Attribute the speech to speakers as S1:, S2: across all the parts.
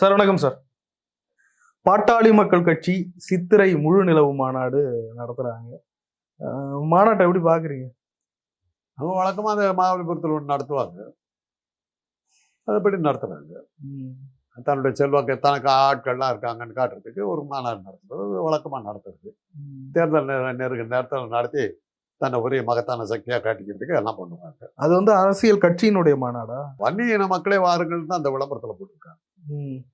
S1: Sir வணக்கம் sir. பாட்டாளி மக்கள் கட்சி சித்திரை முழு நிலவு மாநாடு நடத்துறாங்க. மாநாட்டை எப்படி பாக்குறீங்க?
S2: அவங்க வழக்கமாக அந்த மகாபலிபுரத்தில் ஒன்று நடத்துவாங்க. அதுபடி நடத்துகிறாங்க தன்னுடைய செல்வாக்கு தனக்கு ஆட்கள்லாம் இருக்காங்கன்னு காட்டுறதுக்கு ஒரு மாநாடு நடத்துறது. வழக்கமாக நடத்துறது. தேர்தல் நெருங்க நேரத்தில் நடத்தி தன்னை ஒரே மகத்தான சக்தியாக காட்டிக்கிறதுக்கு எல்லாம் பண்ணுவாங்க.
S1: அது வந்து அரசியல் கட்சியினுடைய மாநாடா?
S2: இன மக்களே வாருங்கள் தான் அந்த விளம்பரத்தில் போட்டிருக்காங்க.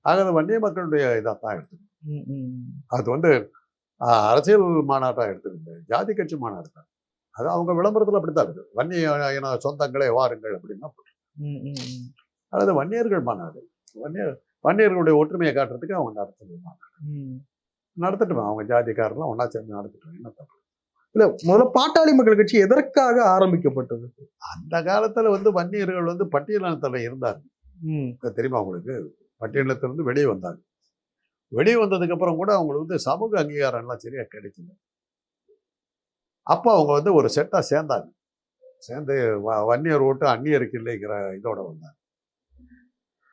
S2: ஆக அது வன்னிய மக்களுடைய இதாக தான் எடுத்துக்கணும்.
S1: ம், ம்,
S2: அது வந்து அரசியல் மாநாட்டாக எடுத்துக்கிட்டு ஜாதி கட்சி மாநாடு தான் அது அவங்க விளம்பரத்தில் அப்படி தான் இருக்குது வன்னிய இன சொந்தங்களே வாருங்கள் அப்படின்னா
S1: ம், ம், ம்.
S2: அதாவது வன்னியர்கள் மாநாடு. வன்னியர் வன்னியர்களுடைய ஒற்றுமையை காட்டுறதுக்கு அவங்க நடத்துறது மாநாடு.
S1: ம்.
S2: நடத்தட்டும்? அவங்க ஜாதிக்காரெல்லாம் ஒன்றா சேர்ந்து நடத்தட்டும்? என்ன தப்பு?
S1: இல்ல முதல்ல பாட்டாளி மக்கள் கட்சி எதற்காக ஆரம்பிக்கப்பட்டது?
S2: அந்த காலத்தில் வந்து வன்னியர்கள் வந்து பட்டியலினத்தில் இருந்தாங்க.
S1: ம்,
S2: இப்ப தெரியுமா உங்களுக்கு? பட்டியலத்திலிருந்து வெளியே வந்தாங்க. வெளியே வந்ததுக்கப்புறம் கூட அவங்களுக்கு வந்து சமூக அங்கீகாரம் எல்லாம் கிடைக்கல. அப்போ அவங்க வந்து ஒரு செட்டாக சேர்ந்தாங்க. சேர்ந்து வ- வன்னியர் ஓட்டு அந்நியருக்கு இல்லைங்கிற இதோட வந்தாங்க.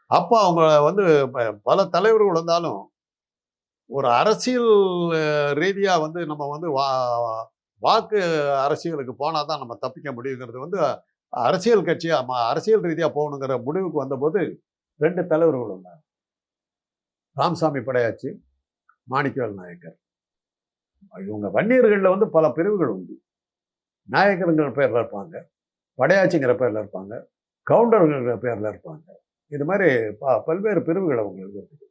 S2: அப்போ அவங்க வந்து ப- பல தலைவர்கள் வந்தாலும் ஒரு அரசியல் ரீதியாக வந்து நம்ம வந்து வா வாக்கு அரசியலுக்கு போனால் தான் நம்ம தப்பிக்க முடியுங்கிறது வந்து அரசியல் கட்சியாக ம- அரசியல் ரீதியாக போகணுங்கிற முடிவுக்கு வந்தபோது ரெண்டு தலைவர்கள் வந்தாங்க ராமசாமி படையாச்சி மாணிக்கவேல் நாயக்கர். இவங்க வன்னியர்களில் வந்து பல பிரிவுகள் உண்டு. நாயக்கருங்கிற பேரில் இருப்பாங்க படையாச்சிங்கிற பேரில் இருப்பாங்க கவுண்டருங்கிற பேரில் இருப்பாங்க. இது மாதிரி ப பல்வேறு பிரிவுகள் அவங்களுக்கு இருக்குது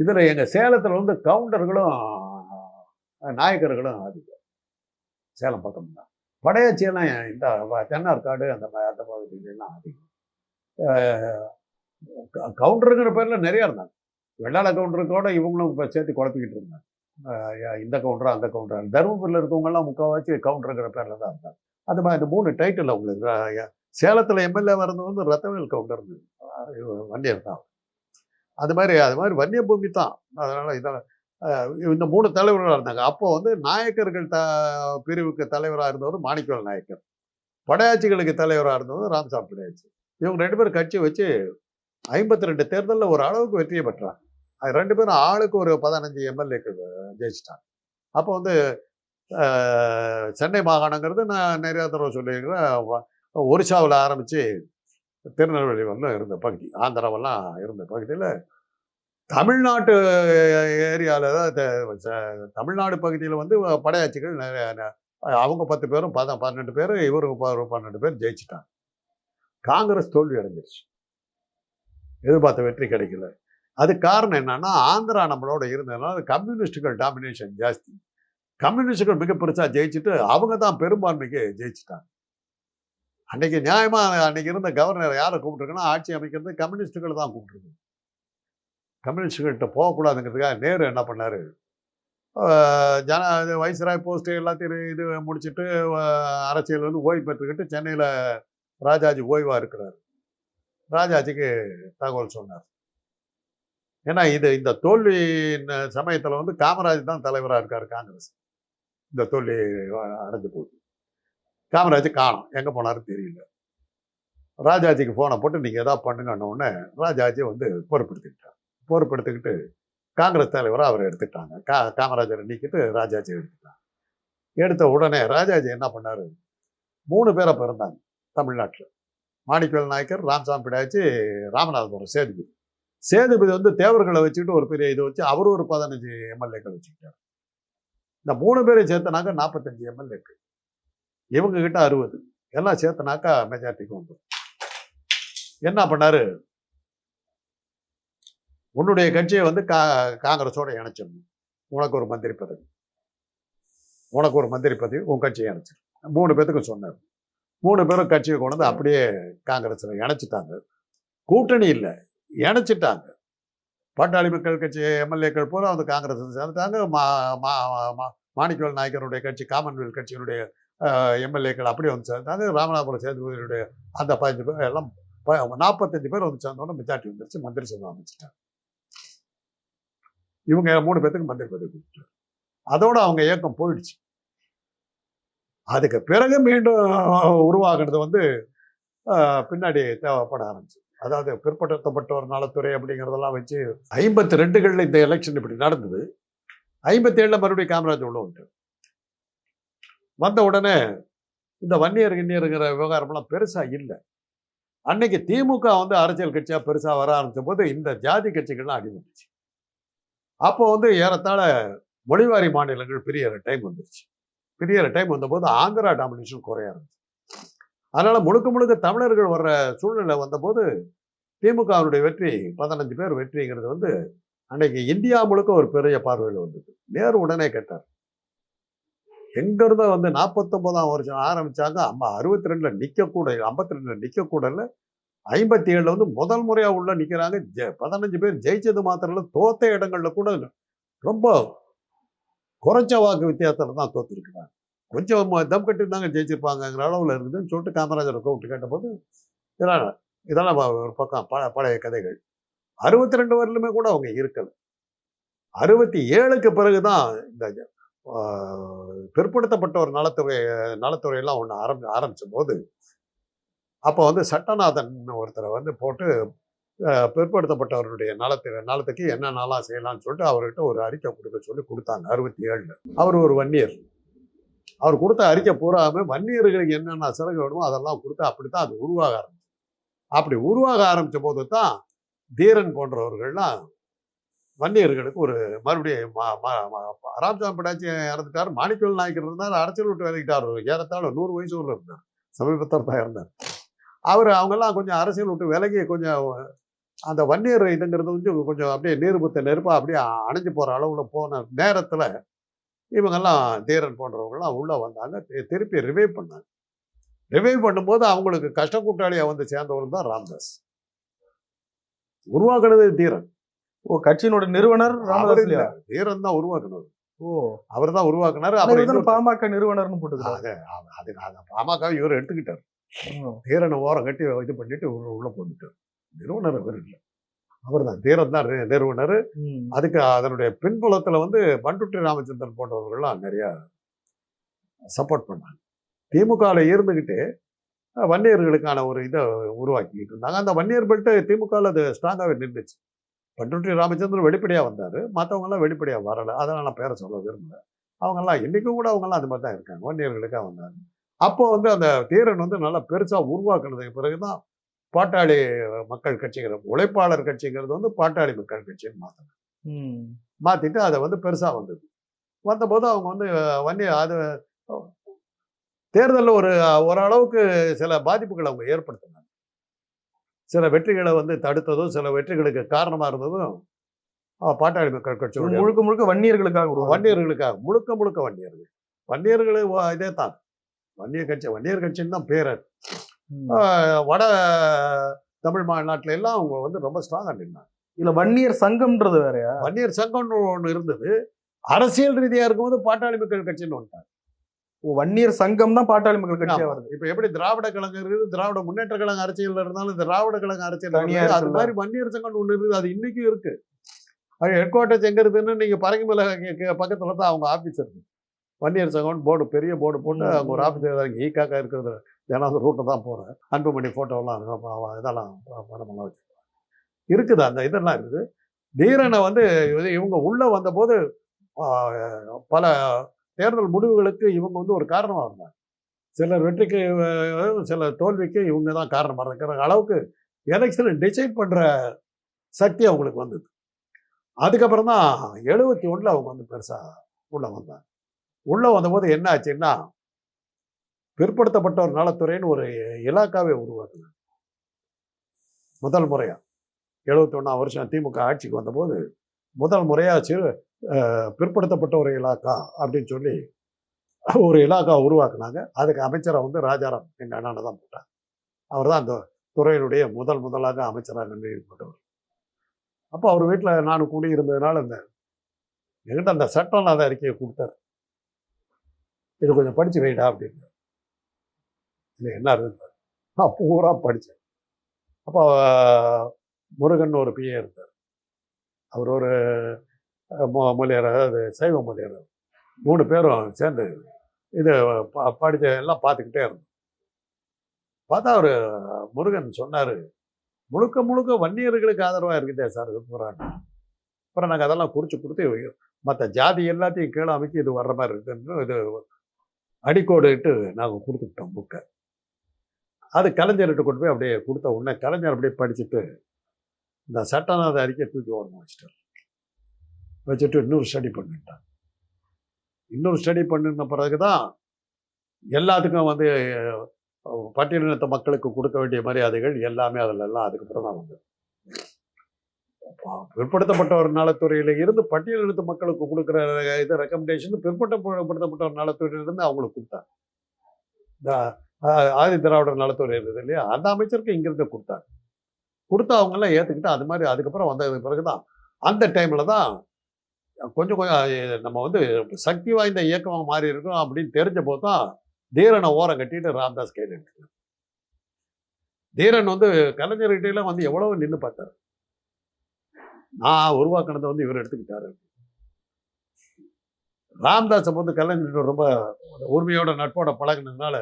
S2: இதில் எங்கள் சேலத்தில் வந்து கவுண்டர்களும் நாயக்கர்களும் அதிகம் சேலம் பக்கம் தான். படையாச்சியெல்லாம் இந்த வ- தென்னார்காடு அந்த அந்த பகுதிகளெல்லாம் அதிகம் கவுண்டருங்கிற பேரில் நிறையா இருந்தாங்க. வெள்ளாள கவுண்டருக்கோட இவங்களும் இப்போ சேர்த்து குழப்பிக்கிட்டு இருந்தாங்க. இந்த கவுண்டரா அந்த கவுண்டரா. தருமபுரியில் இருக்கவங்கலாம் முக்கால்வாசி கவுண்டருங்கிற பேரில் தான் இருந்தாங்க. அது மாதிரி இந்த மூணு டைட்டில் அவங்களுக்கு சேலத்தில் எம்எல்ஏ வர்றது வந்து ரத்தவேல் கவுண்டர் வன்னியர் தான். அது மாதிரி அது மாதிரி வன்னிய பூமி தான். அதனால் இதை இந்த மூணு தலைவர்களாக இருந்தாங்க. அப்போ வந்து நாயக்கர்கள் த பிரிவுக்கு தலைவராக இருந்தவர் மாணிக்கவேல் நாயக்கர். படையாட்சிகளுக்கு தலைவராக இருந்தவர் ராமசாமி படையாச்சி இவங்க ரெண்டு பேரும் கட்சி வச்சு ஐம்பத்தி ரெண்டு தேர்தலில் ஒரு அளவுக்கு வெற்றியை பெற்றாங்க அது ரெண்டு பேரும் ஆளுக்கு ஒரு பதினஞ்சு எம்எல்ஏக்கள் ஜெயிச்சிட்டாங்க. அப்போ வந்து சென்னை மாகாணங்கிறது நான் நிறைய தடவை சொல்லியிருக்கிறேன். ஒரிசாவில் ஆரம்பித்து திருநெல்வேலி வந்து இருந்த பகுதி ஆந்திராவெல்லாம் இருந்த பகுதியில் தமிழ்நாட்டு ஏரியாவில் தான் தமிழ்நாடு பகுதியில் வந்து படையாட்சிகள் நிறைய அவங்க பத்து பேரும் பத பன்னெண்டு பேர் இவருக்கு பன்னெண்டு பேர் ஜெயிச்சிட்டாங்க. காங்கிரஸ் தோல்வி அடைஞ்சிருச்சு. எதிர்பார்த்த வெற்றி கிடைக்கல. அது காரணம் என்னன்னா ஆந்திரா நம்மளோட இருந்ததுனால கம்யூனிஸ்டுகள் டாமினேஷன் ஜாஸ்தி. கம்யூனிஸ்டுகள் மிக பெருசாக ஜெயிச்சுட்டு அவங்க தான் பெரும்பான்மைக்கு ஜெயிச்சிட்டாங்க. அன்னைக்கு நியாயமாக அன்னைக்கு இருந்த கவர்னர் யாரை கூப்பிட்டுருக்குன்னா ஆட்சி அமைக்கிறது கம்யூனிஸ்டுகள் தான் கூப்பிட்டுருக்கு கம்யூனிஸ்டுகள்கிட்ட போகக்கூடாதுங்கிறதுக்காக நேரு என்ன பண்ணாரு? ஜன இது வைஸ்ராய் போஸ்ட்டு எல்லாத்தையும் இது முடிச்சுட்டு அரசியல் வந்து ஓய்வு பெற்றுக்கிட்டு சென்னையில் ராஜாஜி ஓய்வாக இருக்கிறார். ராஜாஜிக்கு தகவல் சொன்னார். ஏன்னா இது இந்த தோல்வி சமயத்தில் வந்து காமராஜ் தான் தலைவராக இருக்கார் காங்கிரஸ். இந்த தோல்வி அடைஞ்சு போகுது காமராஜ் காணும். எங்கே போனாருன்னு தெரியல. ராஜாஜிக்கு ஃபோனை போட்டு நீங்கள் எதாவது பண்ணுங்கன்னு உடனே ராஜாஜி வந்து பொறுப்பெடுத்துக்கிட்டார் பொறுப்பெடுத்துக்கிட்டு காங்கிரஸ் தலைவரை அவர் எடுத்துட்டாங்க கா காமராஜரை நீக்கிட்டு ராஜாஜி எடுத்துட்டாங்க எடுத்த உடனே ராஜாஜி என்ன பண்ணாரு? மூணு பேரை பிறந்தாங்க தமிழ்நாட்டில். மாணிக்கவேல் நாயக்கர் ராம்சாமி பிடாச்சு ராமநாதபுரம் சேதுபதி. சேதுபதி வந்து தேவர்களை வச்சுக்கிட்டு ஒரு பெரிய இது வச்சு அவர் ஒரு பதினஞ்சு எம்எல்ஏக்கள் வச்சுக்கிட்டார். இந்த மூணு பேரை சேர்த்தனாக்கா நாற்பத்தஞ்சு எம்எல்ஏக்கள். இவங்க கிட்ட அறுபது. எல்லாம் சேர்த்தனாக்கா மெஜாரிட்டிக்கு வந்துடும் என்ன பண்ணாரு? உன்னுடைய கட்சியை வந்து கா காங்கிரஸோட இணைச்சிடணும். உனக்கு ஒரு மந்திரி பதவி. உனக்கு ஒரு மந்திரி பதவி உன் கட்சியை இணைச்சிடும் மூணு பேர்த்துக்கும் சொன்னார். மூணு பேரும் கட்சியை கொண்டு வந்து அப்படியே காங்கிரஸில் இணைச்சிட்டாங்க. கூட்டணி இல்லை இணைச்சிட்டாங்க. பாட்டாளி மக்கள் கட்சி எம்எல்ஏக்கள் பூரா வந்து காங்கிரஸ் சேர்ந்துட்டாங்க. மா மா மா- மாணிக்கவேல் நாயக்கருடைய கட்சி காமன்வெல்த் கட்சியினுடைய எம்எல்ஏக்கள் அப்படியே வந்து சேர்ந்தாங்க ராமநாதபுரம் சேதுபதியுடைய அந்த பதினஞ்சு பேர் எல்லாம் நாற்பத்தஞ்சு பேர் வந்து சேர்ந்தோன்னே மெஜாரிட்டி வந்துருச்சு. மந்திரி சபை அமைச்சிட்டாங்க. இவங்க மூணு பேர்த்துக்கு மந்திரி பதவி கொடுத்துட்டாங்க. அதோட அவங்க இயக்கம் போயிடுச்சு. அதுக்கு பிறகு மீண்டும் உருவாகிறது வந்து பின்னாடி தேவைப்பட ஆரம்பிச்சு. அதாவது பிற்படுத்தப்பட்டவர் நலத்துறை அப்படிங்கிறதெல்லாம் வச்சு ஐம்பத்தி ரெண்டுகளில் இந்த எலெக்ஷன் இப்படி நடந்தது. ஐம்பத்தி ஏழில் மறுபடியும் காமராஜ் உள்ள உண்டு வந்த உடனே இந்த வன்னியர் கிண்ணியருங்கிற விவகாரம்லாம் பெருசாக இல்லை. அன்னைக்கு திமுக வந்து அரசியல் கட்சியாக பெருசாக வர ஆரம்பித்த போது இந்த ஜாதி கட்சிகள்லாம் அடிபட்டுச்சு. அப்போ வந்து ஏறத்தாழ மொழிவாரி மாநிலங்கள் பெரிய டைம் வந்துருச்சு. பெரிய டைம் வந்தபோது ஆந்திரா டாமினேஷன் குறைய இருந்துச்சு அதனால முழுக்க முழுக்க தமிழர்கள் வர்ற சூழ்நிலை வந்தபோது திமுகவினுடைய வெற்றி பதினஞ்சு பேர் வெற்றிங்கிறது வந்து அன்னைக்கு இந்தியா முழுக்க ஒரு பெரிய பார்வையில் வந்தது. நேரு உடனே கேட்டார். எங்கேருந்தோ வந்து நாற்பத்தொம்போதாம் வருஷம் ஆரம்பிச்சாங்க. அம்மா அறுபத்தி ரெண்டுல நிக்க கூட ஐம்பத்தி ரெண்டுல நிற்கக்கூடல ஐம்பத்தி ஏழுல வந்து முதல் முறையா உள்ள நிக்கிறாங்க. ஜெ- பதினஞ்சு பேர் ஜெயிச்சது மாத்திரம் தோத்த இடங்கள்ல கூட ரொம்ப குறைச்ச வாக்கு வித்தியாசத்தில் தான் தோத்துருக்கிறாங்க. கொஞ்சம் தம் கட்டி தாங்க ஜெயிச்சிருப்பாங்கங்கிற அளவுல இருக்குதுன்னு சொல்லிட்டு காமராஜரை கூப்பிட்டு கேட்டபோது இதெல்லாம் இதெல்லாம் ஒரு பக்கம் ப பழைய கதைகள். அறுபத்தி ரெண்டு வரலுமே கூட அவங்க இருக்கலை. அறுபத்தி ஏழுக்கு பிறகு தான் இந்த பிற்படுத்தப்பட்ட ஒரு நலத்துறை நலத்துறையெல்லாம் ஒன்று ஆரம்பி ஆரம்பித்த போது அப்போ வந்து சட்டநாதன் ஒருத்தரை வந்து போட்டு பிற்படுத்தப்பட்டவருடைய நலத்தை நலத்துக்கு என்ன நாளாக செய்யலாம்னு சொல்லிட்டு அவர்கிட்ட ஒரு அறிக்கை கொடுக்க சொல்லி கொடுத்தாங்க அறுபத்தி ஏழில் அவர் ஒரு வன்னியர். அவர் கொடுத்த அறிக்கை பூராமே வன்னியர்களுக்கு என்னென்ன சலுகை வேணுமோ அதெல்லாம் கொடுத்து அப்படித்தான் அது உருவாக ஆரம்பிச்சு அப்படி உருவாக ஆரம்பித்த போது தான் தீரன் போன்றவர்கள்லாம் வன்னியர்களுக்கு ஒரு மறுபடியும் ம- படாச்சி இறந்துட்டார் மாணிக்கல் நாயக்கர் இருந்தார் அரசியல் விட்டு விலகிட்டார் ஏறத்தாழ நூறு வயசு உள்ள இருந்தார் சமீபத்தில் தான் இருந்தார் அவர் அவங்கெல்லாம் கொஞ்சம் அரசியல் விட்டு விலகி கொஞ்சம் அந்த வன்னியர் இதுங்கிறது வந்து கொஞ்சம் அப்படியே நீர்புத்த நெருப்பா அப்படியே அணைஞ்சு போகிற அளவில் போன நேரத்தில் இவங்கெல்லாம் தீரன் போன்றவங்கெல்லாம் உள்ளே வந்தாங்க. திருப்பி ரிவைவ் பண்ணாங்க. ரிவைவ் பண்ணும்போது அவங்களுக்கு கஷ்ட கூட்டாளியாக வந்து சேர்ந்தவர் தான் ராம்தாஸ். உருவாக்குனது தீரன்.
S1: ஓ கட்சியினோட நிறுவனர்
S2: அவர்
S1: ராமதாஸ்
S2: தீரன் தான் உருவாக்குனது
S1: ஓ.
S2: அவர் தான் உருவாக்குனாரு. இன்னொருத்தர்.
S1: பாமக நிறுவனர்னு போட்டுக்கிறார்.
S2: அது பாமக இவர் எடுத்துக்கிட்டார். தீரனை ஓரம் கட்டி இது பண்ணிட்டு உள்ள உள்ள போட்டுட்டார். நிறுவனர் அவர் இல்லை. அவர் தான் தீரன் தான் நிறுவனர். அதுக்கு அதனுடைய பின்புலத்தில் வந்து பண்டுட்டி ராமச்சந்திரன் போன்றவர்கள்லாம் நிறைய சப்போர்ட் பண்ணாங்க. திமுகவில் இருந்துக்கிட்டு வன்னியர்களுக்கான ஒரு இதை உருவாக்கிட்டு இருந்தாங்க. அந்த வன்னியர் பெல்ட்டு திமுகவில் அது ஸ்ட்ராங்காகவே நின்றுச்சு பண்டுட்டி ராமச்சந்திரன் வெளிப்படையாக வந்தார். மற்றவங்கெல்லாம் வெளிப்படையாக வரலை. அதெல்லாம் நான் பேரை சொல்ல விரும்பல. அவங்கெல்லாம் இன்றைக்கும் கூட அவங்கெல்லாம் அது மாதிரி தான் இருக்காங்க. வன்னியர்களுக்காக வந்தாங்க. அப்போ வந்து அந்த தீரன் வந்து நல்லா பெருசாக உருவாக்குனதுக்கு பிறகு தான் பாட்டாளி மக்கள் கட்சிங்கிற உழைப்பாளர் கட்சிங்கிறது வந்து பாட்டாளி மக்கள் கட்சின்னு மாற்றினாங்க. மாற்றிட்டு அதை வந்து பெருசாக வந்தது வந்தபோது அவங்க வந்து வன்னிய அது தேர்தலில் ஒரு ஓரளவுக்கு சில பாதிப்புகளை அவங்க ஏற்படுத்தினாங்க சில வெற்றிகளை வந்து தடுத்ததும் சில வெற்றிகளுக்கு காரணமாக இருந்ததும் பாட்டாளி மக்கள் கட்சியுடைய
S1: முழுக்க முழுக்க வன்னியர்களுக்காக.
S2: வன்னியர்களுக்காக முழுக்க முழுக்க வன்னியர்கள் வன்னியர்கள் இதே தான் வன்னியர் கட்சி வன்னியர் கட்சின்னு தான் பேர் வட தமிழ் மாநாட்டில எல்லாம் அவங்க வந்து ரொம்ப ஸ்ட்ராங்காக நின்னாங்க
S1: இல்ல வன்னியர் சங்கம்ன்றது வேறயா
S2: வன்னியர் சங்கம்னு ஒன்று இருந்தது அரசியல் ரீதியா இருக்கும்போது பாட்டாளி மக்கள் கட்சின்னு வந்துட்டாங்க
S1: ஓ, வன்னியர் சங்கம் தான் பாட்டாளி மக்கள் கட்சியா
S2: ஆமா.
S1: வருது
S2: இப்ப எப்படி திராவிட கழகம் இருக்குது திராவிட முன்னேற்ற கழகம் அரசியல் இருந்தாலும் திராவிட கழகம் அரசியல் இருக்குது. அது. மாதிரி வன்னியர் சங்கம் ஒன்று இருக்குது அது இன்னைக்கும் இருக்கு அது ஹெட் குவார்ட்டர்ஸ் எங்க இருக்குன்னு நீங்க பரங்கிமலை பக்கத்துல தான் அவங்க ஆபீஸ் இருக்கு வன்னியர் சங்கம்னு போர்டு பெரிய போர்டு போட்டு அவங்க ஒரு. ஆஃபீஸ் ஈக்காக்கா இருக்கிறது ஏன்னா அந்த ரூட்டை தான் போகிறேன் அன்புமணி ஃபோட்டோலாம் இதெல்லாம் படமெல்லாம் வச்சுருப்பாங்க. இருக்குது அந்த இதெல்லாம் இருக்குது. தீரனை வந்து இவங்க உள்ளே வந்தபோது பல தேர்தல் முடிவுகளுக்கு இவங்க வந்து ஒரு காரணமாக இருந்தாங்க. சிலர் வெற்றிக்கு சில தோல்விக்கு இவங்க தான் காரணமாக இருக்கிற அளவுக்கு எலெக்ஷனை டிசைட் பண்ணுற சக்தி அவங்களுக்கு வந்தது. அதுக்கப்புறம் தான் எழுபத்தி ஒன்றில் அவங்க வந்து பெருசாக உள்ளே வந்தாங்க. உள்ளே வந்தபோது என்ன ஆச்சுன்னா பிற்படுத்தப்பட்டோர் நலத்துறைன்னு ஒரு இலாக்காவே உருவாக்குனார் முதல் முறையாக எழுபத்தொன்னாம் வருஷம் திமுக ஆட்சிக்கு வந்தபோது முதல் முறையாக சிறு பிற்படுத்தப்பட்ட ஒரு இலாக்கா அப்படின்னு சொல்லி ஒரு இலாக்கா உருவாக்குனாங்க. அதுக்கு அமைச்சரை வந்து ராஜாராம் எங்கள் அண்ணனை தான் போட்டாங்க அவர் தான் அந்த துறையினுடைய முதல் முதலாக அமைச்சராக நியமிக்கப்பட்டவர். அப்போ அவர் வீட்டில் நான் குடியிருந்ததுனால இந்த என்கிட்ட அந்த சட்டம் அந்த அறிக்கையை கொடுத்தாரு. இது கொஞ்சம் படித்து வைடா அப்படின்னு. இதில் என்ன இருந்தார்? நான் பூரா படித்தேன். அப்போ முருகன் ஒரு பிஏ இருந்தார். அவர் ஒரு அஹ், மொ- அதாவது சைவ மொழியர் மூணு பேரும் சேர்ந்து இது ப- படித்த எல்லாம் பார்த்துக்கிட்டே இருந்தோம். பார்த்தா அவர் முருகன் சொன்னார் முழுக்க முழுக்க வன்னியர்களுக்கு ஆதரவாக இருக்குதே சார் போகிறாங்க அப்புறம் நாங்கள் அதெல்லாம் குறித்து கொடுத்து மற்ற ஜாதி எல்லாத்தையும் கீழே அமைக்கி இது வர்ற மாதிரி இருக்குன்னு இது அடிக்கோடு இட்டு நாங்கள் கொடுத்துக்கிட்டோம் புக்கை. அது கலைஞர்கிட்ட கொண்டு போய் அப்படியே கொடுத்த உடனே கலைஞர் அப்படியே படிச்சுட்டு இந்த சட்டநாத அறிக்கை தூக்கி ஓரமாக வச்சுட்டார். வச்சுட்டு இன்னொரு ஸ்டடி பண்ணிட்டான் இன்னொரு ஸ்டடி பண்ணின பிறகு தான் எல்லாத்துக்கும் வந்து பட்டியலினத்த மக்களுக்கு கொடுக்க வேண்டிய மரியாதைகள் எல்லாமே அதில் எல்லாம் அதுக்கப்புறம் தான் வந்து பிற்படுத்தப்பட்டவர் நலத்துறையில இருந்து பட்டியலினத்து மக்களுக்கு கொடுக்குற இது ரெக்கமெண்டேஷன் பிற்படுத்தப்படுத்தப்பட்டவர் நலத்துறையிலிருந்து அவங்களுக்கு கொடுத்தாங்க இந்த ஆதி திராவிடர் நலத்துறை இருந்தது இல்லையா? அந்த அமைச்சருக்கு இங்கிருந்து கொடுத்தாங்க கொடுத்து அவங்கெல்லாம் ஏற்றுக்கிட்டு அது மாதிரி அதுக்கப்புறம் வந்ததுக்கு பிறகு தான் அந்த டைமில் தான் கொஞ்சம் கொஞ்சம் நம்ம வந்து சக்தி வாய்ந்த இயக்கமாக மாறி இருக்கோம் அப்படின்னு தெரிஞ்ச போது தான் தீரனை ஓரம் கட்டிட்டு ராம்தாஸ் கையில் எடுத்துக்கலாம் தீரன் வந்து கலைஞர்கிட்டலாம் வந்து எவ்வளவு நின்று பார்த்தாரு. நான் உருவாக்கினதை வந்து இவர் எடுத்துக்கிட்டாரு. ராம்தாஸை வந்து கலைஞர் ரொம்ப உரிமையோட நட்போட பழகினதுனால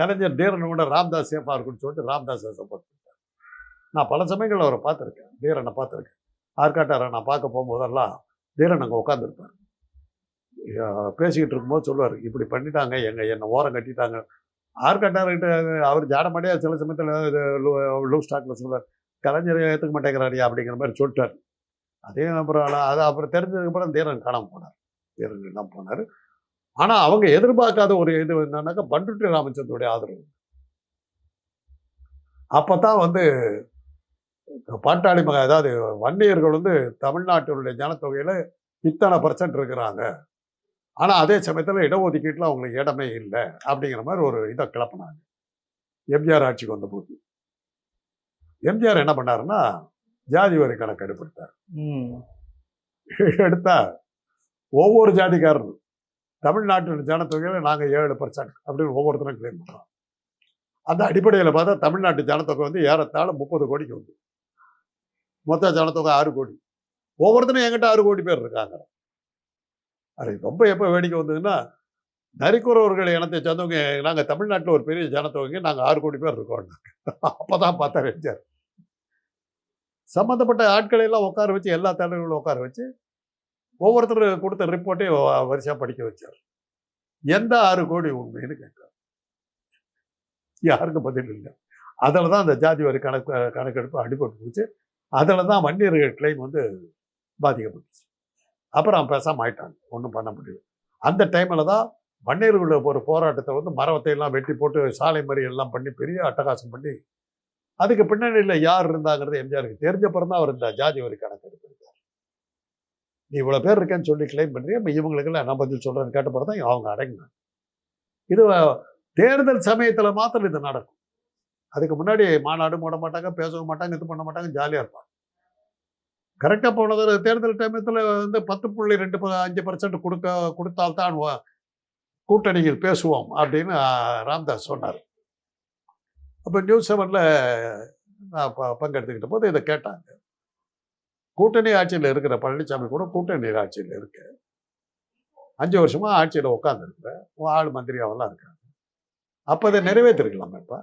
S2: கலைஞர் தீரனோட ராம்தாஸ் சேஃபாக இருக்குன்னு சொல்லிட்டு ராம்தாஸை சப்போர்ட் பண்ணார் நான் பல சமயங்களில் அவரை பார்த்துருக்கேன். தீரனை பார்த்துருக்கேன். ஆர்காட்டாரை நான் பார்க்க போகும்போதெல்லாம் தீரன் அங்கே உட்காந்துருப்பார் பேசிக்கிட்டு இருக்கும்போது சொல்லுவார் இப்படி பண்ணிட்டாங்க எங்கள் என்னை ஓரம் கட்டிட்டாங்க. ஆர்காட்டார்கிட்ட அவர் ஜாடமாடியா சில சமயத்தில் லூ ஸ்டாக்கில் சொல்லுவார் கலைஞர் ஏற்றுக்க மாட்டேங்கிறாரியா அப்படிங்கிற மாதிரி சொல்லிட்டார். அதே அப்புறம் அது அப்புறம் தெரிஞ்சதுக்கப்புறம் தீரன் காணாமல் போனார். தீரன் எல்லாம் போனார். ஆனால் அவங்க எதிர்பார்க்காத ஒரு இது என்னன்னாக்கா பண்டுட்டி ராமச்சந்திரோடைய ஆதரவு. அப்போ தான் வந்து பாட்டாளி மக அதாவது வன்னியர்கள் வந்து தமிழ்நாட்டினுடைய ஜனத்தொகையில் இத்தனை பர்சன்ட் இருக்கிறாங்க. ஆனால் அதே சமயத்தில் இடஒதுக்கீட்டில் அவங்களுக்கு இடமே இல்லை அப்படிங்கிற மாதிரி ஒரு இதை கிளப்பினாங்க. எம்ஜிஆர் ஆட்சிக்கு வந்தபோது. எம்ஜிஆர் என்ன பண்ணாருன்னா ஜாதி வரி கணக்கு எடுப்படுத்தார் எடுத்தா ஒவ்வொரு ஜாதிக்காரரும் தமிழ்நாட்டின் ஜனத்தொகையில் நாங்கள் ஏழு பர்சன்ட் அப்படின்னு ஒவ்வொருத்தரும் கிளைம் பண்ணுறோம் அந்த அடிப்படையில் பார்த்தா தமிழ்நாட்டு ஜனத்தொகை வந்து ஏறத்தாழ முப்பது கோடிக்கு வந்து மொத்த ஜனத்தொகை ஆறு கோடி. ஒவ்வொருத்தரும் என்கிட்ட ஆறு கோடி பேர் இருக்காங்க. அது ரொம்ப எப்போ வேடிக்கை வந்ததுன்னா நரிக்குறவர்கள் இனத்தை சேர்ந்தவங்க நாங்கள் தமிழ்நாட்டில் ஒரு பெரிய ஜனத்தொகைங்க நாங்கள் ஆறு கோடி பேர் இருக்கோம். அப்போ தான் பார்த்தா வெஞ்சார் சம்மந்தப்பட்ட ஆட்களை எல்லாம் உட்கார வச்சு எல்லா தலைவர்களும் உட்கார வச்சு ஒவ்வொருத்தர் கொடுத்த ரிப்போர்ட்டையும் வரிசையாக படிக்க வச்சார். எந்த ஆறு கோடி உண்மைன்னு கேட்டார். யாருக்கும் பதில் இல்லை. அதில் தான் அந்த ஜாதி வரி கணக்கு கணக்கெடுப்பு அடிபட்டு போச்சு. அதில் தான் வன்னியர்கள் கிளைம் வந்து பாதிக்கப்பட்டுச்சு. அப்புறம் பேசாமல் ஆயிட்டாங்க ஒன்றும் பண்ண முடியல. அந்த டைமில் தான் வன்னியர்களுடைய ஒரு போராட்டத்தை வந்து மரவத்தை எல்லாம் வெட்டி போட்டு சாலை மறி எல்லாம் பண்ணி பெரிய அட்டகாசம் பண்ணி அதுக்கு பின்னணியில் யார் இருந்தாங்கிறது எம்ஜிஆருக்கு தெரிஞ்ச தான் அவர் இந்த ஜாதி வரி கணக்கு நீ இவ்வளோ பேர் இருக்கேன்னு சொல்லி கிளைம் பண்ணுறீங்க இப்போ இவங்களுக்கெல்லாம் நான் பதில் சொல்கிறேன்னு கேட்ட பிறகு தான் அவங்க அடங்கினாங்க இது தேர்தல் சமயத்தில் மாத்திரம் இது நடக்கும். அதுக்கு முன்னாடி மாநாடு போட மாட்டாங்க பேசவும் மாட்டாங்க இது பண்ண மாட்டாங்க ஜாலியாக இருப்பாங்க. கரெக்டாக போனது தேர்தல் டைமத்தில் வந்து பத்து புள்ளி ரெண்டு ப- அஞ்சு பர்சன்ட் கொடுக்க கொடுத்தால்தான் கூட்டணியில் பேசுவோம் அப்படின்னு ராம்தாஸ் சொன்னார். அப்போ நியூஸ் செவனில் நான் ப பங்கெடுத்துக்கிட்ட போது இதை கேட்டாங்க. கூட்டணி ஆட்சியில் இருக்கிற பழனிசாமி கூட கூட்டணி ஆட்சியில் இருக்கு. அஞ்சு வருஷமா ஆட்சியில் உட்காந்துருக்குறேன் ஆள் மந்திரியாவெல்லாம் இருக்காங்க. அப்போ அதை நிறைவேற்றிருக்கலாம் இப்போ?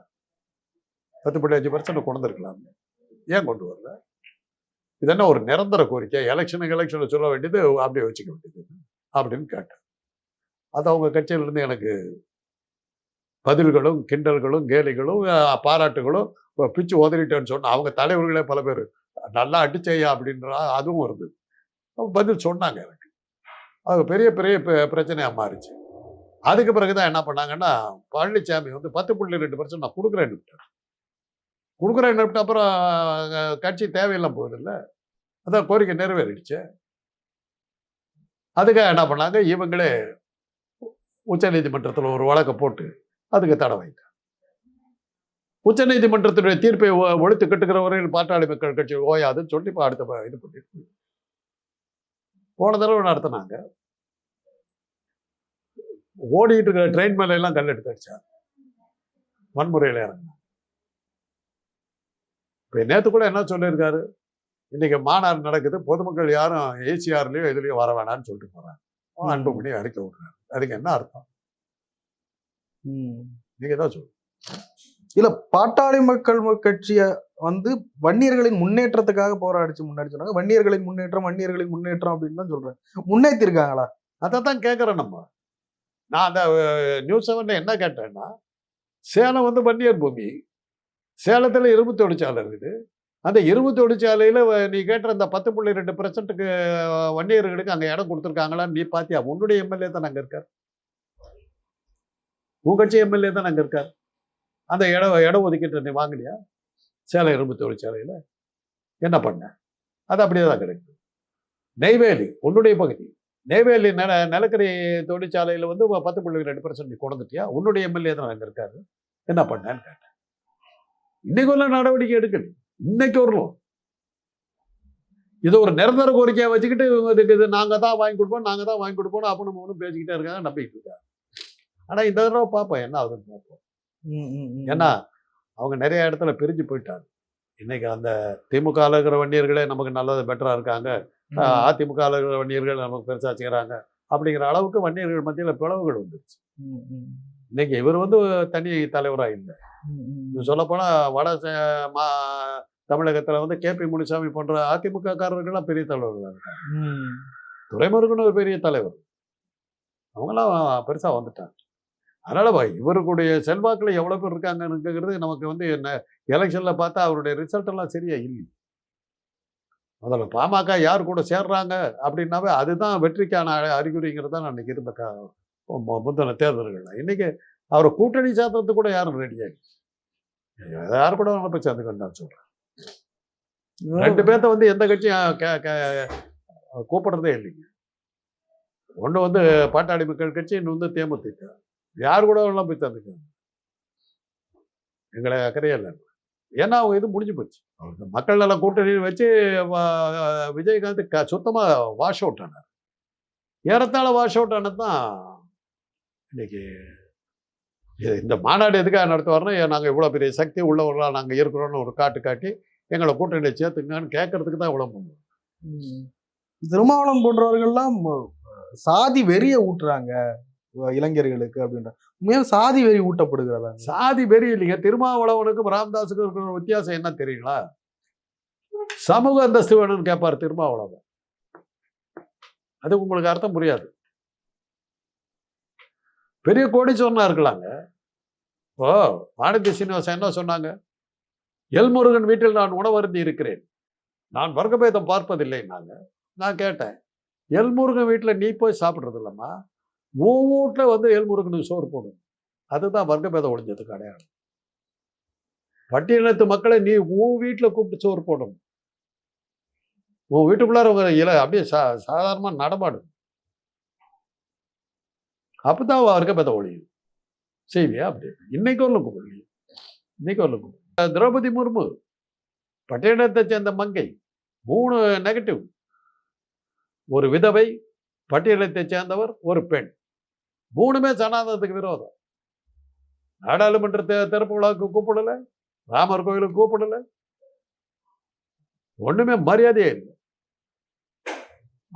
S2: பத்து புள்ளி அஞ்சு பர்சன்ட் கொண்டு ஏன் கொண்டு வரல? இதென்ன ஒரு நிரந்தர கோரிக்கை? எலெக்ஷனுக்கு எலெக்ஷனில் சொல்ல வேண்டியது அப்படியே வச்சுக்க வேண்டியது அப்படின்னு கேட்டேன். அது அவங்க கட்சியிலேருந்து எனக்கு பதில்களும் கிண்டல்களும் கேலிகளும் பாராட்டுகளும் பிச்சு உதறிட்டேன்னு சொன்ன அவங்க தலைவர்களே பல பேர் நல்லா அடிச்சையா அப்படின்ற அதுவும் வருது. பதில் சொன்னாங்க எனக்கு. அது பெரிய பெரிய பிரச்சனையாக மாறிச்சு. அதுக்கு பிறகு தான் என்ன பண்ணாங்கன்னா பழனிசாமி வந்து பத்து புள்ளி ரெண்டு பர்சன்ட் நான் கொடுக்குறேன்னு விட்டார். கொடுக்குறேன்னு அப்புறம் கட்சி தேவையெல்லாம் போகுதில்ல? அதான் கோரிக்கை நிறைவேறிடுச்சு. அதுக்காக என்ன பண்ணாங்க? இவங்களே உச்சநீதிமன்றத்தில் ஒரு வழக்கை போட்டு அதுக்கு தடை வைத்தார் உச்சநீதிமன்றத்துடைய தீர்ப்பை ஒழித்து கட்டுகிற வரையில் பாட்டாளி மக்கள் கட்சி ஓயாதுன்னு சொல்லி இப்போ அடுத்த இது பண்ணிட்டு போன தடவை நடத்தினாங்க. ஓடிட்டு இருக்கிற ட்ரெயின் மேல எல்லாம் கல் எடுத்து அடிச்சாங்க வன்முறையில் இறங்க இப்போ நேற்று கூட என்ன சொல்லியிருக்காரு? இன்னைக்கு மாநாடு நடக்குது. பொதுமக்கள் யாரும் ஏசிஆர்லயோ எதுலயோ வர வேணாம்னு சொல்லிட்டு போறாங்க. அன்பு பண்ணி அறிக்கை விடுறாரு. அதுக்கு என்ன அர்த்தம்?
S1: ம்.
S2: நீங்க தான் சொல்லுங்க.
S1: இல்ல பாட்டாளி மக்கள் கட்சிய வந்து வன்னியர்களின் முன்னேற்றத்துக்காக போராடிச்சு முன்னாடி சொன்னாங்க. வன்னியர்களின் முன்னேற்றம் வன்னியர்களின் முன்னேற்றம் அப்படின்னு தான் சொல்றேன் முன்னேற்றிருக்காங்களா
S2: அதை தான் கேட்குறேன் நம்ம. நான் அந்த நியூஸ் செவன்ல என்ன கேட்டேன்னா சேலம் வந்து வன்னியர் பூமி. சேலத்தில் இரும்பு தொழிற்சாலை இருக்குது. அந்த இரும்பு தொழிற்சாலையில் நீ கேட்ட அந்த பத்து புள்ளி ரெண்டு பர்சன்ட்டுக்கு வன்னியர்களுக்கு அங்கே இடம் கொடுத்துருக்காங்களான்னு நீ பார்த்தியா உன்னுடைய எம்எல்ஏ தான் அங்கே இருக்கார். உன் கட்சி எம்எல்ஏ தான் அங்கே இருக்கார். அந்த இடம் இடம் ஒதுக்கீட்டு நீ வாங்கினியா? சேலம் இரும்பு தொழிற்சாலையில் என்ன பண்ண? அது அப்படியே தான் கிடைக்கும் நெய்வேலி உன்னுடைய பகுதி. நெய்வேலி நில நிலக்கரி தொழிற்சாலையில் வந்து பத்து புள்ளி ரெண்டு பர்சன்ட் நீ கொண்டுட்டியா உன்னுடைய எம்எல்ஏ தான் அங்கே இருக்காரு என்ன பண்ணேன்னு கேட்டேன். இன்னைக்கு உள்ள நடவடிக்கை எடுக்கணும். இன்னைக்கு வரலாம் இது ஒரு நிரந்தர கோரிக்கையை வச்சுக்கிட்டு இவங்க இதுக்கு இது நாங்கள் தான் வாங்கி கொடுப்போம் நாங்கள் தான் வாங்கி கொடுப்போம் அப்போ நம்ம ஒன்றும் பேசிக்கிட்டே இருக்காங்க நம்பிக்கிட்டு இருக்காங்க. ஆனால் இந்த தடவை பார்ப்போம் என்ன ஆகுதுன்னு பார்ப்போம் ஏன்னா அவங்க நிறைய இடத்துல பிரிஞ்சு போயிட்டாங்க. இன்னைக்கு அந்த திமுக இருக்கிற வண்டியர்களே நமக்கு நல்லது பெட்டரா இருக்காங்க. அதிமுக இருக்கிற வண்டியர்கள் நமக்கு பெருசா செய்கிறாங்க அப்படிங்கிற அளவுக்கு வன்னியர்கள் மத்தியில் பிளவுகள் வந்துருச்சு. இன்னைக்கு இவர் வந்து தனி தலைவராக இல்லை. சொல்லப்போனால் வட மா தமிழகத்தில் வந்து கேபி முனிசாமி போன்ற அதிமுக காரர்கள்லாம் பெரிய தலைவர்களாக இருக்காங்க. துரைமுருகன் ஒரு பெரிய தலைவர். அவங்களாம் பெருசாக வந்துட்டாங்க. அதனால இவருடைய செல்வாக்கில் எவ்வளோ பேர் இருக்காங்கன்னுங்கிறது நமக்கு வந்து என்ன எலெக்ஷனில் பார்த்தா அவருடைய ரிசல்ட் எல்லாம் சரியா இல்லை. முதல்ல பாமக யார் கூட சேர்றாங்க அப்படின்னாவே அதுதான் வெற்றிக்கான அறிகுறிங்கிறது தான் அன்னைக்கு இருந்த கா முந்தின தேர்தல்கள் இன்னைக்கு அவரை கூட்டணி சேர்த்துறது கூட யாரும் ரெடி ஆகி யார் கூட போய் சேர்ந்துக்கன்னு நான் சொல்றேன். ரெண்டு பேர்த்த வந்து எந்த கட்சியும் கூப்பிடுறதே இல்லைங்க. ஒன்று வந்து பாட்டாளி மக்கள் கட்சி இன்னும் வந்து தேமுதிக. யார் கூட வேணாலும் போய் தந்துக்கோங்க. எங்களை அக்கறையே இல்லை. ஏன்னா அவங்க இது முடிஞ்சு போச்சு. அவங்க மக்கள் நல கூட்டணி வச்சு விஜயகாந்த் க சுத்தமாக வாஷ் அவுட் ஆனார். ஏறத்தாழ வாஷ் அவுட் ஆனது தான் இன்னைக்கு இந்த மாநாடு எதுக்காக நடத்துவார்னா நாங்கள் இவ்வளோ பெரிய சக்தி உள்ளவர்களாக நாங்கள் இருக்கிறோன்னு ஒரு காட்டு காட்டி எங்களை கூட்டணியில் சேர்த்துக்கங்கன்னு கேட்கறதுக்கு தான் இவ்வளோ பண்ணுவோம்
S1: திருமாவளம் போன்றவர்கள்லாம் சாதி வெறிய ஊட்டுறாங்க. இளைஞர்களுக்கு அப்படின்ற உண்மையா சாதி வெறி ஊட்டப்படுகிறதா?
S2: சாதி வெறி இல்லைங்க. திருமாவளவனுக்கும் ராம்தாஸுக்கும் இருக்கிற வித்தியாசம் என்ன தெரியுங்களா? சமூக அந்தஸ்து வேணும்னு கேட்பார் திருமாவளவன். அது உங்களுக்கு அர்த்தம் புரியாது. பெரிய கோடீஸ்வரனா இருக்கலாங்க ஓ வானதி சீனிவாசன் என்ன சொன்னாங்க? எல்முருகன் வீட்டில் நான் உணவருந்தி இருக்கிறேன். நான் வர்க்கபேதம் பார்ப்பதில்லை நாங்க. நான் கேட்டேன் எல்முருகன் வீட்டில் நீ போய் சாப்பிட்றது இல்லைம்மா உன் வீட்டில் வந்து ஏழ்முருகனுக்கு சோறு போடும் அதுதான் வர்க்கபேதம் ஒழிஞ்சதுக்கு அடையாளம். பட்டியலத்து மக்களை நீ உன் வீட்டில் கூப்பிட்டு சோறு போடணும். உன் வீட்டுக்குள்ளார உங்க இல அப்படியே சா சாதாரணமாக நடமாடும். அப்பதான் வர்க்கபேதம் ஒழியும். செய்வியா? அப்படி இன்னைக்கு வரல கூப்பிடலையே இன்னைக்கு வரல கூப்பிடு திரௌபதி முர்மு பட்டியலத்தை சேர்ந்த மங்கை மூணு நெகட்டிவ் ஒரு விதவை பட்டியலத்தை சேர்ந்தவர் ஒரு பெண். மூணுமே சனாதனத்துக்கு விரோதம். நாடாளுமன்ற திறப்பு விழாவுக்கு கூப்பிடலை ராமர் கோயிலுக்கு கூப்பிடலை. ஒண்ணுமே மரியாதையே இல்லை.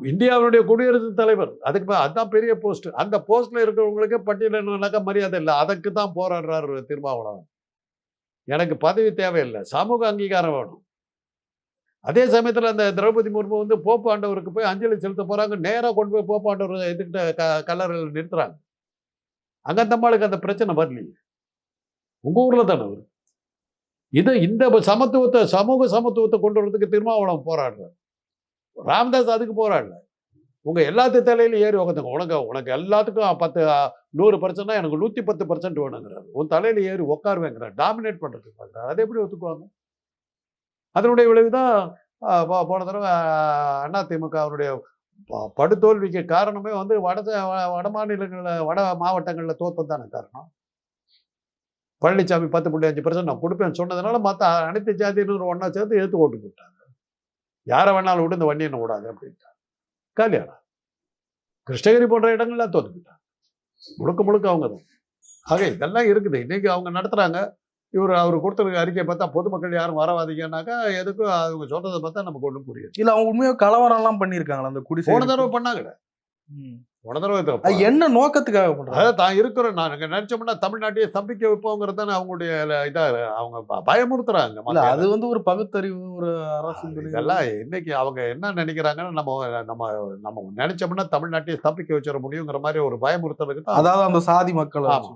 S2: இந்தியாவினுடைய குடியரசுத் தலைவர் அதுக்கு அதுதான் பெரிய போஸ்ட். அந்த போஸ்ட்ல இருக்கிறவங்களுக்கு பட்டியலினாக்கா மரியாதை இல்லை. அதுக்கு தான் போராடுறாரு திருமாவளவன். எனக்கு பதவி தேவையில்லை. சமூக அங்கீகாரம் வேணும். அதே சமயத்தில் அந்த திரௌபதி முர்மு வந்து போப்பு ஆண்டவருக்கு போய் அஞ்சலி செலுத்த போகிறாங்க நேராக கொண்டு போய் போப்பு ஆண்டவர் க கல்லறையில் நிறுத்துறாங்க. அங்கே அந்த அம்மாளுக்கு அந்த பிரச்சனை வரலையே. உங்கள் ஊரில் தானே வரும் இது இந்த சமத்துவத்தை சமூக சமத்துவத்தை கொண்டு வரதுக்கு திருமாவளம் போராடுறார். ராம்தாஸ் அதுக்கு போராடல. உங்கள் எல்லாத்து தலையிலும் ஏறி உக்காந்துங்க. உனக்கு உனக்கு எல்லாத்துக்கும் பத்து நூறு பர்சன்ட்னா எனக்கு நூற்றி பத்து பர்சன்ட் வேணுங்கிறார். உன் தலையில் ஏறி உட்காருவேங்கிறார் டாமினேட் பண்ணுறதுக்கு பார்க்குறாரு அதை எப்படி ஒத்துக்குவாங்க? அதனுடைய விளைவு தான் போன தடவை அண்ணா திமுக அவருடைய ப- படுதோல்விக்கு காரணமே வந்து வட வட மாநிலங்களில் வட மாவட்டங்களில் தோத்தம் தானே காரணம். பழனிசாமி பத்து புள்ளி அஞ்சு பர்சன்ட் நான் கொடுப்பேன்னு சொன்னதுனால மற்ற அனைத்து ஜாதியினரும் ஒன்றா சேர்த்து எடுத்து ஓட்டு போட்டாங்க. யாரை வேணாலும் விட்டு இந்த வண்டியை விடாது அப்படின்ட்டாங்க. கல்யாணம். கிருஷ்ணகிரி போன்ற இடங்கள்லாம் தோத்துக்கிட்டாங்க. முழுக்க முழுக்க அவங்க தான் ஆக இதெல்லாம் இருக்குது. இன்னைக்கு அவங்க நடத்துகிறாங்க இவர் அவர் கொடுத்துருக்க அறிக்கை பார்த்தா பொதுமக்கள் யாரும் வரவாதீங்கன்னாக்கா எதுக்கும் அவங்க சொல்றதை பார்த்தா நமக்கு ஒன்றும் புரியாது.
S1: இல்ல அவங்க உண்மையா கலவரம் எல்லாம் பண்ணிருக்காங்களா அந்த குடிசை
S2: போன தடவை போன தப்பு.
S1: என்ன நோக்கத்துக்காக பண்றாங்க?
S2: அதாவது தான் இருக்கிறோம். நாங்க நினைச்சோம்னா தமிழ்நாட்டையே ஸ்தம்பிக்க வைப்போங்கிறது தானே அவங்களுடைய ல- இதா அவங்க பயமுறுத்துறாங்க.
S1: அது வந்து ஒரு பகுத்தறிவு ஒரு அரசு
S2: இதெல்லாம் இன்னைக்கு அவங்க என்ன நினைக்கிறாங்கன்னு நம்ம நம்ம நம்ம நினைச்சோம்னா தமிழ்நாட்டையே ஸ்தம்பிக்க வச்சிட முடியுங்கிற மாதிரி ஒரு பயமுறுத்தலுக்கு
S1: அதாவது அந்த சாதி மக்கள்
S2: ஆமா.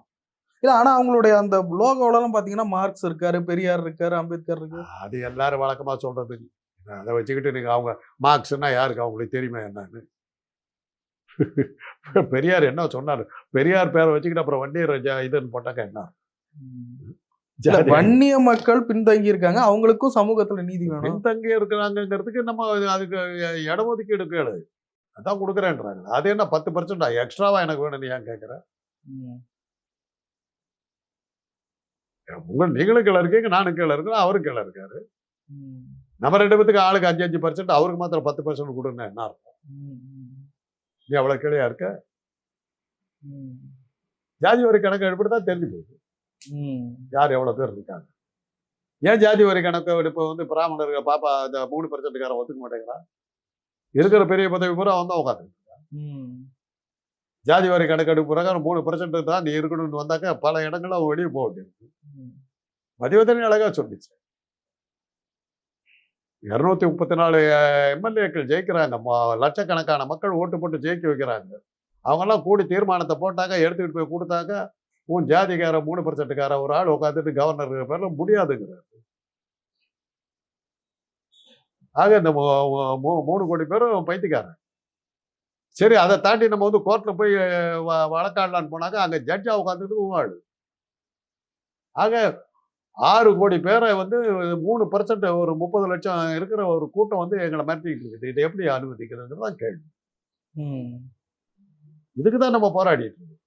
S1: இல்ல ஆனா அவங்களுடைய அந்த லோகோல எல்லாம் பாத்தீங்கன்னா மார்க்ஸ் இருக்காரு பெரியார் இருக்காரு அம்பேத்கர் இருக்கு
S2: அது எல்லாரும் வழக்கமா சொல்றது. அதை வச்சுக்கிட்டு நீங்க அவங்க மார்க்ஸ்னா யாருக்கு? அவங்களுக்கு தெரியுமா என்னன்னு? பெரியார் என்ன சொன்னாரு? பெரியார் பேரை வச்சுக்கிட்டு அப்புறம் வண்டியர் இதுன்னு போட்டாக்க என்ன?
S1: வன்னிய மக்கள் பின்தங்கி இருக்காங்க. அவங்களுக்கும் சமூகத்துல நீதி வேணும்.
S2: பின்தங்கி இருக்கிறாங்கிறதுக்கு நம்ம அது- அதுக்கு இடஒதுக்கீடு கேளு. அதான் கொடுக்குறேன்றாங்க. அது என்ன பத்து பர்சன்டா எக்ஸ்ட்ராவா எனக்கு வேணும் நீ ஏன் கேட்குற
S1: உங்கள்
S2: உங்க நீங்களும் கீழே இருக்கீங்க நானும் கீழே இருக்கிறேன் அவரும் கீழே இருக்காரு. நம்ம ரெண்டு பேத்துக்கு ஆளுக்கு அஞ்சு அஞ்சு பர்சன்ட் அவருக்கு மாத்திரம் பத்து பர்சன்ட் கொடுங்க என்ன அர்த்தம்? நீ அவ்வளோ கீழே இருக்க? ஜாதி வரி கணக்கு எடுப்பது தான் தெரிஞ்சு போகுது. யார் எவ்வளோ பேர் இருக்காங்க? ஏன் ஜாதி வரி கணக்கு எடுப்ப வந்து பிராமணர் பாப்பா இந்த மூணு பர்சன்ட்டுக்காரன் ஒத்துக்க மாட்டேங்கிறான்? இருக்கிற பெரிய பதவி பூரா வந்து உட்காந்து ஜாதி வரி கணக்கெடுப்பு பிரகாரம் மூணு பர்சன்ட் தான் நீ இருக்கணும்னு வந்தாக்க பல இடங்கள்ல அவன் வெளியே போக
S1: வேண்டியிருக்கு.
S2: மதிவதனி அழகா சொல்லிச்சு. இரநூத்தி முப்பத்தி நாலு எம்எல்ஏக்கள் ஜெயிக்கிறாங்க. லட்சக்கணக்கான மக்கள் ஓட்டு போட்டு ஜெயிக்க வைக்கிறாங்க. அவங்கெல்லாம் கூடி தீர்மானத்தை போட்டாங்க எடுத்துக்கிட்டு போய் கொடுத்தாங்க. உன் ஜாதிக்கார மூணு பர்சன்ட்டுக்கார ஒரு ஆள் உட்காந்துட்டு கவர்னர் பேர்ல முடியாதுங்கிறார். ஆக இந்த மூணு கோடி பேரும் பைத்தியக்காரன். சரி அதை தாண்டி நம்ம வந்து கோர்ட்டில் போய் வ- வழக்காடலான்னு போனாக்க அங்கே ஜட்ஜாக உட்காந்துட்டு ஆள். ஆக ஆறு கோடி பேரை வந்து மூணு பர்சன்ட் ஒரு முப்பது லட்சம் இருக்கிற ஒரு கூட்டம் வந்து எங்களை மிரட்டிட்டு இருக்குது. இதை எப்படி அனுமதிக்கிறதுங்கிறது தான் கேள்வி. இதுக்கு தான் நம்ம போராடிட்டு இருக்கோம்.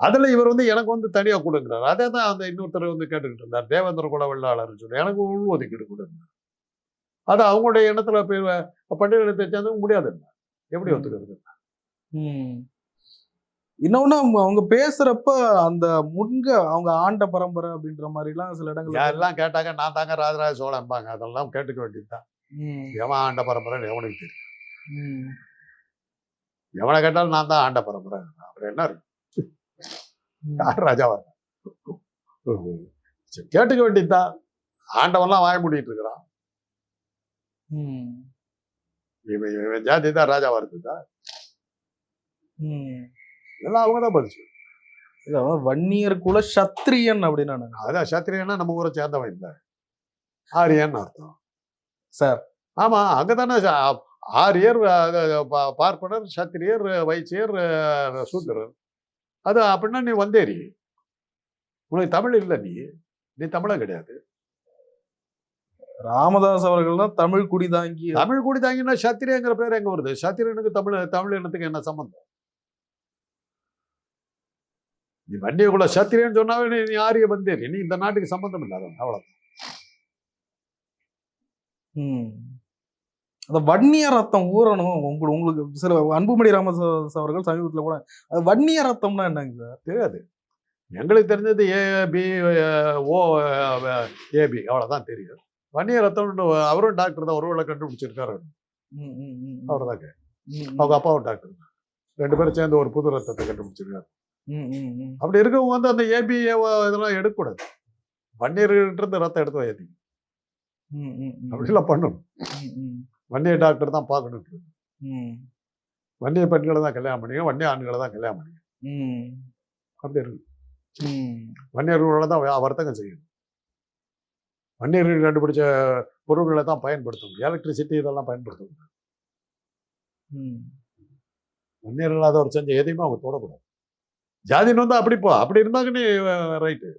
S2: அதுல இவர் வந்து எனக்கு வந்து தனியா கொடுக்குறாரு அதே தான் அந்த இன்னொருத்தர் வந்து கேட்டுக்கிட்டு இருந்தார். தேவேந்திர குல வெள்ளாளர்னு சொல்லி. எனக்கு உள் ஒதுக்கீடு கொடுங்க அது அவங்களுடைய எண்ணத்துல போய் பட்டியலத்தை சேர்ந்தவங்க முடியாது எப்படி ஒத்துக்கிறது.
S1: இன்னொன்னு அவங்க அவங்க பேசுறப்ப அந்த முன்க அவங்க ஆண்ட பரம்பரை அப்படின்ற மாதிரி எல்லாம் சில இடங்கள்ல
S2: யாரெல்லாம் கேட்டாங்க நான் தாங்க ராஜராஜ சோழன்பாங்க அதெல்லாம் கேட்டுக்க வேண்டியதுதான்.
S1: ம்.
S2: எவன் ஆண்ட பரம்பரை எவனுக்கு தெரியும். எவனை கேட்டாலும் நான் தான் ஆண்ட பரம்பரை. அப்புறம் என்ன இருக்கு? யார் ராஜாவா கேட்டுக்க வேண்டியதுதான். ஆண்டவன்லாம் வாய மூடிட்டு இருக்கிறான். இவன் இவன் ஜாதி தான் ராஜாவா இருக்குதா. இதெல்லாம் அவங்க தான் பதிச்சு
S1: அதாவது வன்னியர் குல சத்திரியன் அப்படின்னு
S2: அதான் சத்திரியன்னா நம்ம ஊரை சேர்ந்தவன் இல்லை. ஆரியன்னு அர்த்தம்.
S1: சார்.
S2: ஆமா அங்கதானே ஆரியர் பார்ப்பனர் சத்திரியர் வைசியர் சூத்திரர். அது அப்படின்னா நீ வந்தேரி. உனக்கு தமிழ் இல்லை நீ. நீ தமிழ கிடையாது.
S1: ராமதாஸ் அவர்கள் தான் தமிழ் குடிதாங்கி.
S2: தமிழ் கூடி தாங்கினா சத்திரியங்கிற பேர் எங்க வருது? சத்திரியனுக்கு தமிழ் தமிழ் இனத்துக்கு என்ன சம்பந்தம்? நீ வண்டியக்குள்ள சத்திரியன் சொன்னாவே நீ- ஆரிய வந்தேரி நீ இந்த நாட்டுக்கு சம்பந்தம் இல்லாதவன் அவ்வளவு
S1: ம். அந்த வன்னிய ரத்தம் ஊறணும். உங்களுக்கு உங்களுக்கு சில அன்புமணி ராமதாஸ் அவர்கள் சமீபத்துல கூட அது வன்னிய ரத்தம்னா என்னங்க சார்?
S2: தெரியாது. எங்களுக்கு தெரிஞ்சது ஏ பி ஓ ஏபி அவ்வளவுதான் தெரியும். வன்னிய ரத்தம்னு அவரும் டாக்டர் தான். ஒருவேளை கண்டுபிடிச்சிருக்காரு. அவர்தாங்க
S1: ம்,
S2: அவங்க அப்பாவும் டாக்டர் தான். ரெண்டு பேரும் சேர்ந்து ஒரு புது ரத்தத்தை கண்டுபிடிச்சிருக்காரு. அப்படி இருக்கவங்க வந்து அந்த ஏபி இதெல்லாம் எடுக்கக்கூடாது. வன்னியர்கிட்ட ரத்தம் எடுத்து வையாதீங்க
S1: ம், ம், ம்.
S2: அப்படிலாம் பண்ணணும். வன்னிய டாக்டர் தான் பார்க்கணும்.
S1: ம்,
S2: வன்னிய பெண்களை தான் கல்யாணம் பண்ணிக்க வன்னிய ஆண்களை தான் கல்யாணம் பண்ணிக்க
S1: ம்,
S2: அப்படி இருக்கு
S1: ம்.
S2: வன்னியர்களோட தான் வர்த்தகம் செய்யணும். வன்னியர்கள் கண்டுபிடிச்ச பொருட்களை தான் பயன்படுத்தணும். எலக்ட்ரிசிட்டி இதெல்லாம் பயன்படுத்தணும்
S1: ம்.
S2: வன்னியர் இல்லாதவர் செஞ்ச எதையுமே அவங்க தொடக்கூடாது. ஜாதின்னு வந்து அப்படி போ அப்படி இருந்தாங்க நீ ரைட்டு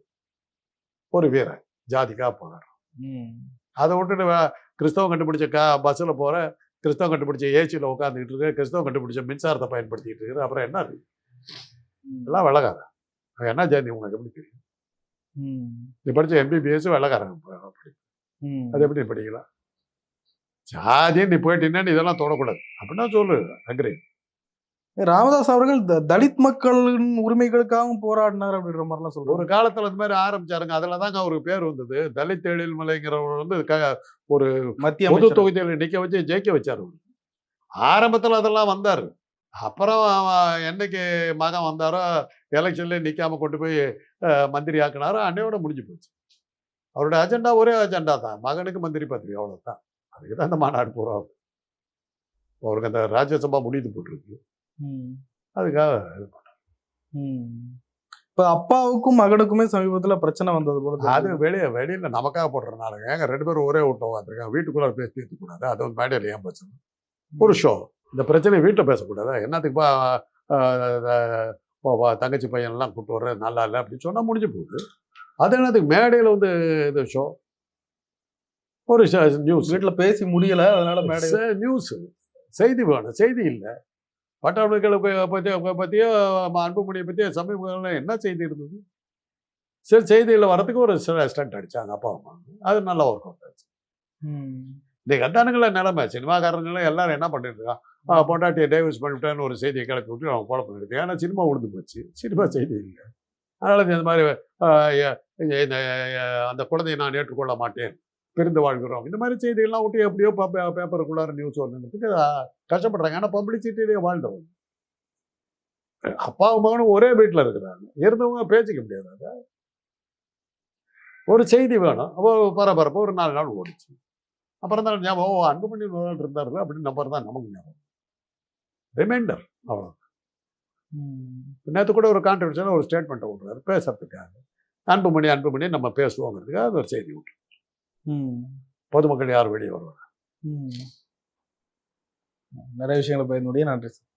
S2: ஒரு வீரன் ஜாதிக்கா போகிறார்
S1: ம்.
S2: அதை விட்டுட்டு கிறிஸ்தவம் கண்டுபிடிச்ச கா பஸ்ஸில் போகிற கிறிஸ்தவம் கண்டுபிடிச்ச ஏசியில் உட்காந்துக்கிட்டு இருக்க கிறிஸ்தவம் கண்டுபிடிச்ச மின்சாரத்தை பயன்படுத்திக்கிட்டு இருக்கிற அப்புறம் என்ன அது. எல்லாம் அவன் என்ன ஜாதி உனக்கு எப்படி தெரியும். நீ படிச்ச எம்பிபிஎஸ் வெள்ளக்காரன் அப்படி.
S1: ம்.
S2: அது எப்படி படிக்கலாம்? ஜாதின்னு நீ போயிட்டீங்கன்னா இதெல்லாம் தொடக்கூடாது. அப்படின்னா சொல்லு அக்ரி
S1: ராமதாஸ் அவர்கள் த- தலித் மக்களின் உரிமைகளுக்காகவும் போராடினார் அப்படின்ற மாதிரிலாம்
S2: ஒரு
S1: சொல்றாரு
S2: காலத்துல இந்த மாதிரி ஆரம்பிச்சாருங்க. அதுல தாங்க அவருக்கு பேர் வந்தது. தலித் எழில் மலைங்கிறவர் வந்து ஒரு
S1: மத்திய
S2: பொது தொகுதியில் நிக்க வச்சு ஜெயிக்க வச்சாரு. ஆரம்பத்துல அதெல்லாம் வந்தாரு. அப்புறம் என்னைக்கு மகன் வந்தாரோ எலெக்ஷன்ல நிக்காம கொண்டு போய் மந்திரி ஆக்கினாரோ அன்னையோட முடிஞ்சு போச்சு. அவருடைய அஜெண்டா ஒரே அஜெண்டா தான். மகனுக்கு மந்திரி பத்திரி அவ்வளவுதான். அதுக்கு தான் இந்த மாநாடு பூரா அவருக்கு அந்த ராஜ்யசபா முடிந்து போட்டிருக்கு. அதுக்காக இது
S1: ம். இப்ப அப்பாவுக்கும் மகனுக்குமே சமீபத்துல பிரச்சனை வந்தது போல
S2: அது. வெளியே வெளியில நமக்காக போடுறதுனால ஏங்க ரெண்டு பேரும் ஒரே விட்டோம் வந்திருக்காங்க வீட்டுக்குள்ள பேசி தீர்த்து கூடாது அது வந்து மேடையில் ஏன் பேசணும் ஒரு ஷோ இந்த பிரச்சனையை வீட்டில் பேசக்கூடாது? என்னத்துக்குப்பா ஆஹ், பா- பா- தங்கச்சி பையன்லாம் கூப்பிட்டு வர்ற நல்லா இல்லை அப்படின்னு சொன்னா முடிஞ்சு போகுது. அது என்னத்துக்கு? மேடையில் வந்து இது ஷோ ஒரு நியூஸ்
S1: வீட்டுல பேசி முடியல. அதனால மேடை
S2: நியூஸ் செய்தி வேணும். செய்தி இல்லை. பட்டாளர்களை பற்றி பற்றியோ அன்புமணியை பற்றியோ சமீபங்களில் என்ன செய்தி இருந்தது? சரி செய்தியில் வரதுக்கு ஒரு ஸ்டண்ட் அடிச்சாங்க அப்பா அம்மா. அது நல்லா ஒர்க் அவுட் ஆச்சு.
S1: ம்.
S2: இன்னைக்கு அதானுங்கள நிலைமை சினிமாக்காரங்களும் எல்லாரும் என்ன பண்ணிட்டு இருக்கான் ஆ, பொண்டாட்டியை டைவர்ஸ் பண்ணிவிட்டேன்னு ஒரு செய்தியை கிளப்பி விட்டு அவன் குழப்பம் எடுத்து ஏன்னா சினிமா உழுந்து போச்சு. சினிமா செய்தி இல்லை. அதனால இந்த மாதிரி இந்த அந்த குழந்தையை நான் ஏற்றுக்கொள்ள மாட்டேன். பிரிந்து வாழ்கிறோம். இந்த மாதிரி செய்தியெல்லாம் விட்டு எப்படியோ பேப்பருக்குள்ளார நியூஸ் வந்துட்டு கஷ்டப்படுறாங்க. ஏன்னா பப்ளிசிட்டிலேயே வாழ்ந்தவங்க. அப்பாவும் மகனும் ஒரே வீட்டில் இருக்கிறாங்க. இருந்தவங்க பேசிக்க முடியாது அதை. ஒரு செய்தி வேணும். அப்போ பரபரப்பு ஒரு நாலு நாள் ஓடிச்சு. அப்புறம் தான் ஞாபகம் ஓ, அன்புமணி ஒரு நாள் இருந்தார்ல அப்படின்னு நம்பர் தான் நமக்கு ஞாபகம். ரிமைண்டர் அவ்வளோ. நேற்று கூட ஒரு கான்ட்ரவர்ஷியலாக ஒரு ஸ்டேட்மெண்ட்டை விட்றாரு பேசுறதுக்காக. அன்புமணி அன்புமணி நம்ம பேசுவோங்கிறதுக்காக அது ஒரு செய்தி விட்டு. பொதுமக்கள் யார் வெளியே வருவாங்க?
S1: ம். நிறைய விஷயங்களை பயனுடைய நன்றி சார்